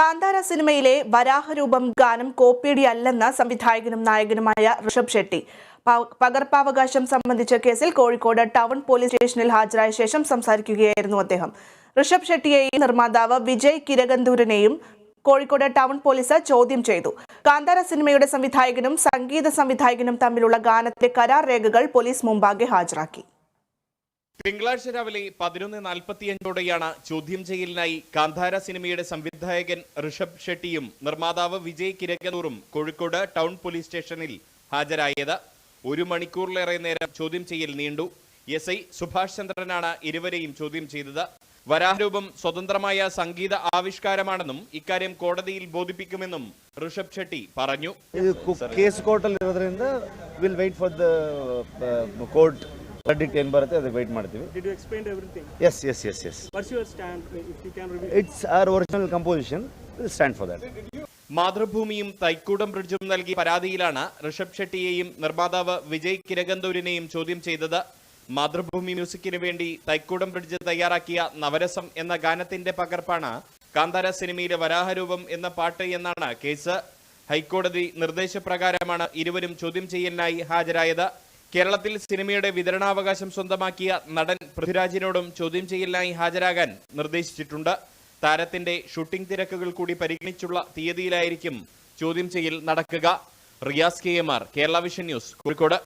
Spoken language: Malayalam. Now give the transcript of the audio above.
കാന്താര സിനിമയിലെ വരാഹരൂപം ഗാനം കോപ്പിയടിയല്ലെന്ന സംവിധായകനും നായകനുമായ ഋഷഭ് ഷെട്ടി. പകർപ്പാവകാശം സംബന്ധിച്ച കേസിൽ കോഴിക്കോട് ടൗൺ പോലീസ് സ്റ്റേഷനിൽ ഹാജരായ ശേഷം സംസാരിക്കുകയായിരുന്നു അദ്ദേഹം. ഋഷഭ് ഷെട്ടിയെയും നിർമ്മാതാവ് വിജയ് കിരകന്തൂരിനെയും കോഴിക്കോട് ടൗൺ പോലീസ് ചോദ്യം ചെയ്തു. കാന്താര സിനിമയുടെ സംവിധായകനും സംഗീത സംവിധായകനും തമ്മിലുള്ള ഗാനത്തിലെ കരാർ രേഖകൾ പോലീസ് മുമ്പാകെ ഹാജരാക്കി. തിങ്കളാഴ്ച രാവിലെ പതിനൊന്ന് നാൽപ്പത്തിയഞ്ചോടെയാണ് ചോദ്യം ചെയ്യലിനായി കാന്താര സിനിമയുടെ സംവിധായകൻ ഋഷഭ് ഷെട്ടിയും നിർമ്മാതാവ് വിജയ് കിരകനൂറും കോഴിക്കോട് ടൗൺ പോലീസ് സ്റ്റേഷനിൽ ഹാജരായത്. ഒരു മണിക്കൂറിലേറെ നേരം ചോദ്യം ചെയ്യൽ നീണ്ടു. എസ് ഐ സുഭാഷ് ചന്ദ്രനാണ് ഇരുവരെയും ചോദ്യം ചെയ്തത്. വരാഹരൂപം സ്വതന്ത്രമായ സംഗീത ആവിഷ്കാരമാണെന്നും ഇക്കാര്യം കോടതിയിൽ ബോധിപ്പിക്കുമെന്നും ഋഷഭ് ഷെട്ടി പറഞ്ഞു. കേസ് കോർട്ടിൽ will wait for the court the court verdict ಏನು ಬರುತ್ತೆ ಅದಕ್ಕೆ ವೈಟ್ ಮಾಡ್ತೀವಿ Did you explain everything? Yes yes yes yes What's your stand? If you can reveal. It's our original composition will stand for that മാതൃഭൂമിയും Thykoodam ബ്രിഡ്ജും നൽകിയ പരാതിയിലാണ് ഋഷഭ് ഷെട്ടിയെയും നിർമ്മാതാവ് വിജയ് കിരകന്തൂരിനെയും ചോദ്യം ചെയ്തത് മാതൃഭൂമി മ്യൂസിക്കിന് വേണ്ടി തൈക്കൂടം ബ്രിഡ്ജ് തയ്യാറാക്കിയ നവരസം എന്ന ഗാനത്തിന്റെ പകർപ്പാണ് കാന്താര സിനിമയിലെ വരാഹരൂപം എന്ന പാട്ട് എന്നാണ് കേസ് ഹൈക്കോടതി നിർദ്ദേശപ്രകാരമാണ് ഇരുവരും ചോദ്യം ചെയ്യലിനായി ഹാജരായത് കേരളത്തിൽ സിനിമയുടെ വിതരണാവകാശം സ്വന്തമാക്കിയ നടൻ പൃഥ്വിരാജിനോടും ചോദ്യം ചെയ്യലിനായി ഹാജരാകാൻ നിർദ്ദേശിച്ചിട്ടുണ്ട്. താരത്തിന്റെ ഷൂട്ടിംഗ് തിരക്കുകൾ കൂടി പരിഗണിച്ചുള്ള തീയതിയിലായിരിക്കും ചോദ്യം ചെയ്യൽ നടക്കുക. Riyas K M R Kerala vision news Kozhikode.